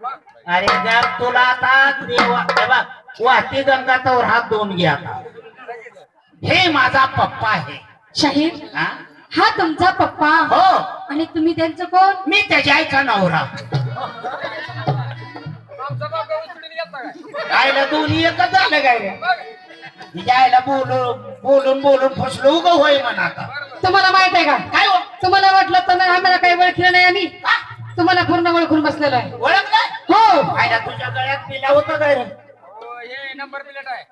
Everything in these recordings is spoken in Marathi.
अरे जर तुला आता वाहती गंगा तर हात धुवून घे आता. हे माझा पप्पा आहे. शाहीर हा? हा तुमचा पप्पा. हो. आणि तुम्ही त्यांचं कोण? मी त्याच्या आईचा नवरा. आईला दोन्ही एकच झालं काय रे? तिच्या आईला बोलून बोलून बोलून फसलो उग होय म्हणा आता. तुम्हाला माहीत आहे का? काय हो? तुम्हाला वाटलं तर नाही, आम्हाला काही ओळखलं नाही आम्ही. तुम्हाला पूर्ण ओळखून बसलेलो आहे. ओळखलं हो आईला तुझ्या गळ्यात पिला होता काय रे? हो, हे नंबर प्लेट आहे.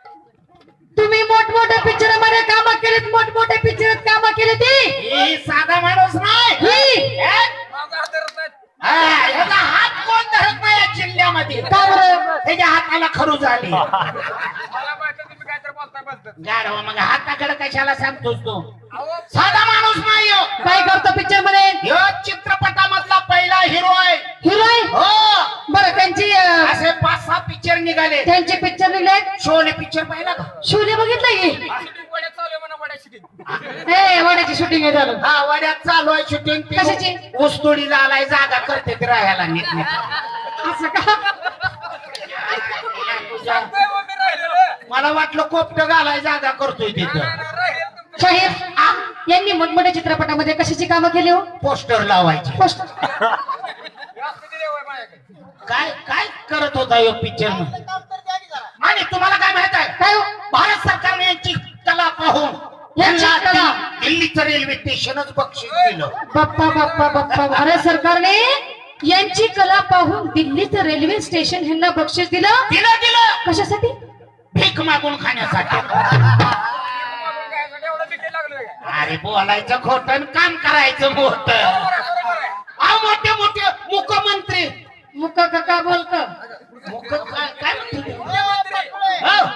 तुम्ही मोठमोठ्या पिक्चरमध्ये काम केलेत मोठमोठ्या पिक्चरात काम केले ती ही साधा माणूस नाही. ही. हे? माझा हात धरत नाही हा, ह्याचा हात कोण धरत नाही या जिल्ह्यामध्ये? का बरं? त्याच्या हाताला खरू झाली. मला माहिती तुम्ही काहीतरी बोलताय बसतात गाडवा मग हाताकडे कशाला सांगतोस तू? अहो साधा माणूस नाही ह्यो. काय करतो पिक्चरमध्ये? ह्यो चित्रपटामधला पहिला हिरो आहे. हिरोईन हो. बरं त्यांची अं, असे पाच सहा पिक्चर निघाले. त्यांचे पिक्चर निघले? शोले पिक्चर पाहिला का? शोले बघितलं की? शूटिंग शूटिंग ए वाड्याची शूटिंग आहे झालं हा वड्यात चालू आहे शूटिंग कशाची? ऊसतोडीला आलाय जागा करते ते राहायला नीट नीट. असं का? हो, मला वाटलं कोपट घालाय जागा करतोय तिथं. आ, यांनी मोठमोठ्या चित्रपटामध्ये कशाची कामं केली हो? पोस्टर लावायचे. पोस्ट जास्त दिले होय माझ्याकडे काय काय करत होता यो पिक्चर आणि तुम्हाला काय माहीत आहे? काय हो? भारत सरकारने यांची कला पाहून यांची यांना कला? दिल्ली- दिल्लीचं रेल्वे स्टेशनच बक्षीस दिलं. बाप्पा बाप्पा बाप्पा. भारत सरकारने यांची कला पाहून दिल्लीचं रेल्वे स्टेशन ह्यांना बक्षीस दिलं? दिलं दिलं. कशासाठी? भीक मागून खाण्यासाठी? अरे बोलायचं खोट काम करायचं मोठ. मोठे मोठे मुख्यमंत्री मुका काका बोलत. मुख काय. हो.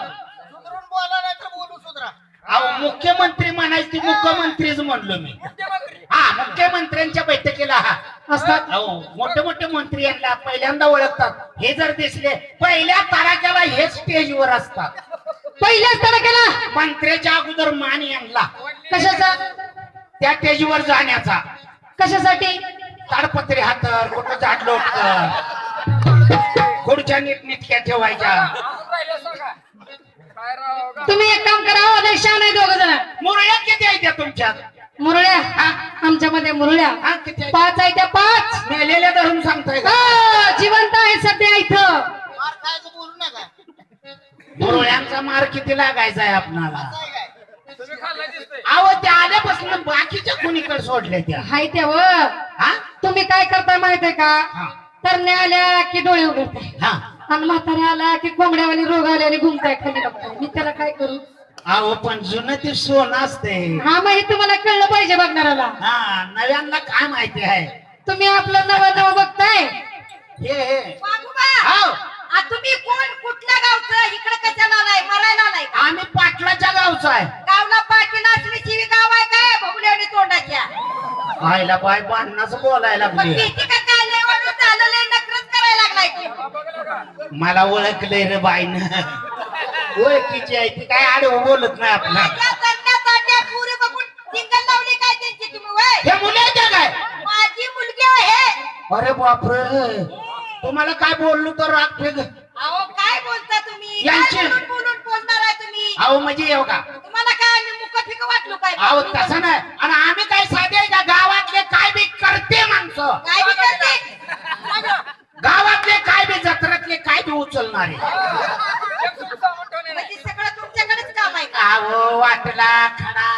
सुधरून बोला नाही तर बोलू सुधरा. अहो मुख्यमंत्री म्हणायची मुख्यमंत्रीच म्हणलो मी. मुख्यमंत्री. हा मुख्यमंत्र्यांच्या बैठकीला हा. असतात. अहो मोठे मोठे मंत्री यांना पहिल्यांदा ओळखतात. हे जर दिसले पहिल्या ताराक्याला हे स्टेजवर असतात. पहिल्याच केला मंत्र्याच्या अगोदर मान यांना. कशाचा? त्या स्टेजवर जाण्याचा. कशासाठी? ताडपत्री हातर कुठं झाडलोट खुर्च्या नीटनेटक्या ठेवायच्या अजून राहिलं सांगा काय राव का? तुम्ही एक काम करा हो, लय छान आहे दोघ जण. मुरळ्या किती आहे त्या तुमच्यात? मुरळ्या? आमच्यामध्ये मुरळ्या. हा किती आहे? पाच आहे त्या पाच. मेलेल्या धरून सांगताय का? हा, जिवंत आहे सध्या इथं. मार खायचं बोलू नका. मुरळ्यांचा मार किती लागायचा आहे आपणाला? अहो त्या आल्यापासून बाकीच्या कुणीकडे सोडले त्या? हाय त्या व हा. तुम्ही काय करताय माहीत आहे का तरण्या आल्या की डोळे उघडताय. हा. आणि म्हाताऱ्या आला की कोंबड्यावाली रोग आले आणि घुमताय खाली बघताय. मी त्याला काय करू? अहो पण जुनं ते सोनं असते हा मग हे तुम्हाला कळलं पाहिजे बघणाऱ्याला. हा नव्यांना काय माहिती आहे? तुम्ही आपलं नवं नवं बघताय? हे हे. वाघोबा, हो आ तुम्ही कोण? कुठल्या गावचं? इकडे कशाला आलाय? मरायला आलाय का? आम्ही आईला बाय बांधण्याच बोलायला लागली मला ओळखलंय रे बाईनं. ओळखीची आहे ती काय आडवं बोलत नाही आपला. अरे बापरे. तुम्हाला काय बोललो तर राग फेग अहो काय बोलता तुम्ही? यांची- काय बोलून बोलून बोलणार आहे तुम्ही? अहो म्हणजे येऊ का? तुम्हाला काय मुख फिक वाटलो काय? अहो तसं नाही. आणि काय बी करते गावातले काय बी जत्रातले काय बी उचलणारे. म्हणजे सगळं तुमच्याकडेच काम आहे का? अहो वाटला खडा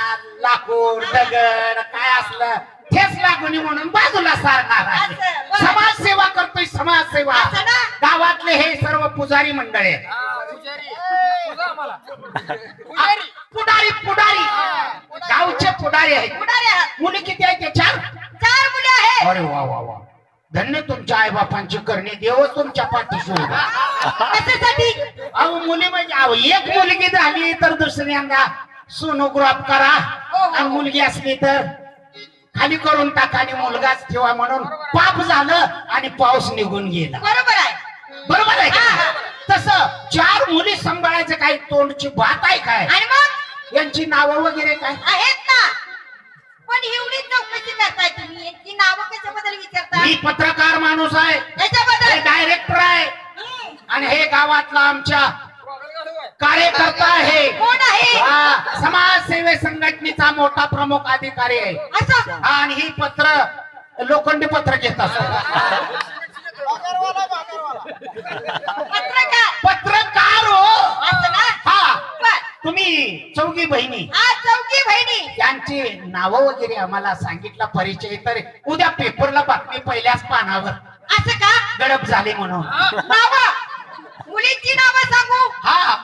लाकूड दगड काय असलं ठेस लागून म्हणून बाजूला सारणार आहे. असं, बरं. समाजसेवा करतोय समाजसेवा. असं ना? गावातले हे सर्व पुजारी मंडळ आहे पुजारी. तुझा आम्हाला. आ, पुजारी. पुढारी पुढारी गावचे पुढारी आहेत. पुढारी आहात. मुली किती आहेत ते चार चार मुले आहेत अरे वा वा वा. धन्य तुमच्या आई बापांची करणे. देवच तुमच्या पाठीशी उभा. कशासाठी? अहो मुली म्हणजे अहो एक मुलगी झाली तर दुसऱ्यांदा सोनोग्राफ करा. आणि मुलगी असली तर खाली करून टाका आणि मुलगाच ठेवा म्हणून पाप झालं आणि पाऊस निघून गेला. बरोबर आहे. बरोबर आहे हा, का? हा. तसं चार मुली सांभाळायचं काही तोंडची बात आहे काय? आणि मग? यांची नावं वगैरे काय? आहेत ना पण एवढी चौकशी करताय तुम्ही यांची नावं कशाबद्दल विचारता मी पत्रकार माणूस आहे. डायरेक्टर आहे. आणि हे गावातला आमच्या. कार्यकर्ता आहे. हा समाजसेवे संघटनेचा मोठा प्रमुख अधिकारी आहे. असं? आणि ही पत्र लोखंडी पत्र घेत असतो तुम्ही चौघी बहिणी. चौकी बहिणी. यांची नावं वगैरे आम्हाला सांगितलं परिचय तर उद्या पेपरला बातमी पहिल्याच पानावर. असं का? गडप झाले म्हणून. नाव. मुलींची नावं सांगू. हा.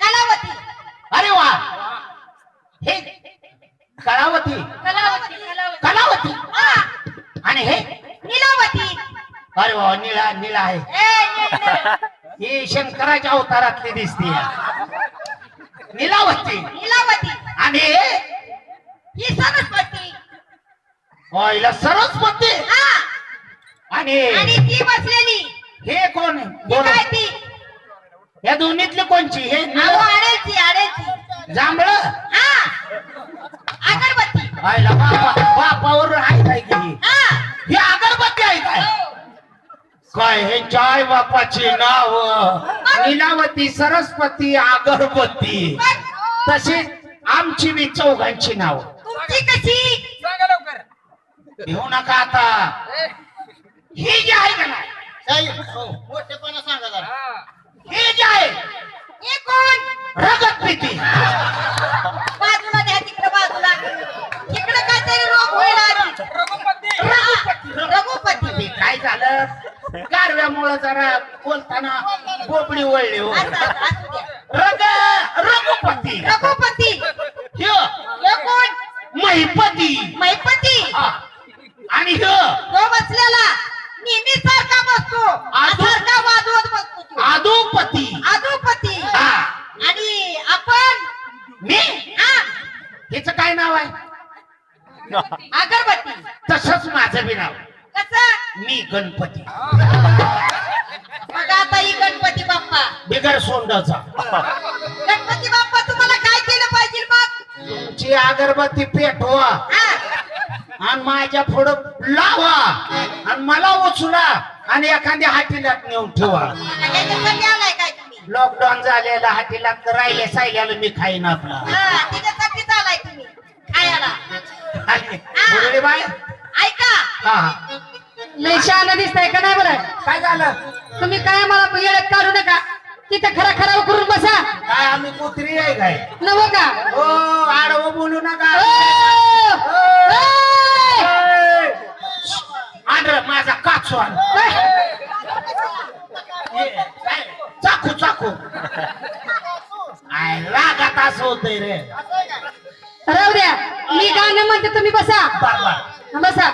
कलावती. अरे वा. हे कलावती. कलावती कलावती. हा. आणि हे? नीलावती. अरे वा निळा निळा आहे. ए नील, नील. ही शंकराच्या अवतारातली दिसते निलावती नीलावती आणि ही सरस्वती. ऑइला सरस्वती. हा. आणि आणि ती बसलेली. हे कोण? ती बोल. काय ती? या दोन्हीतली कोणची? हे अहो आडेलची आडेलची जांभळ? हा. अगरबत्ती. आयला बापा बापावर आहे काय की? ही? हा. ही अगरबत्ती आहे काय? काय हे जय बापाची नाव? लीलावती सरस्वती अगरबत्ती. तशीच आमची बी चौघांची नाव. तुमची कशी? सांगा लवकर. घेऊ नका आता. ही जी आहे का नाही? हो, मोठेपणा सांगा जरा. हा. ही जी आहे कोण? रगत पिती जरा बोलताना बोबडी वळली हो. रग रघुपती. रघुपती. ह्यो कोण? महिपती मैपती. हा. आणि ह्यो तो बसलेला. नेहमी सारखा बसतो. आदू- सारखा वाजवत बसतो तो. आदोपती. आदुपती. हा. आणि आपण? मी? हा. हिचं काय नाव आहे? अगरबत्ती. तसंच माझं बी नाव. कसं? मी गणपती. ही गणपती बाप्पा. बिगर सोंडाचा. गणपती बाप्पा तुम्हाला काय केलं पाहिजे मग? तुमची अगरबत्ती पेटवा. हा. आणि माझ्या पुढं लावा. आणि मला उचला. आणि एखाद्या हाटीलात नेऊन ठेवा. त्याच्यासाठी आलाय काय तुम्ही? लॉकडाऊन झालेला हाटीलात राहिले सायल्याला मी खाईन आपला. हा त्याच्यासाठीच आलाय तुम्ही खायला. बाय ऐका. हा हा. लय शहाणा दिसताय का नाही बरं काय झालं? तुम्ही काय मला येळत काढू नका. तिथे खरा खरा करून बसा. काय आम्ही कुत्री आहे काय? नव का? हो आडवं बोलू नका! ओ! आंध्र माझा काचू हे? चाकू चाकू. आय रागात असं होतंय रे. राहू द्या. मी गाणं म्हणते तुम्ही बसा. बसा.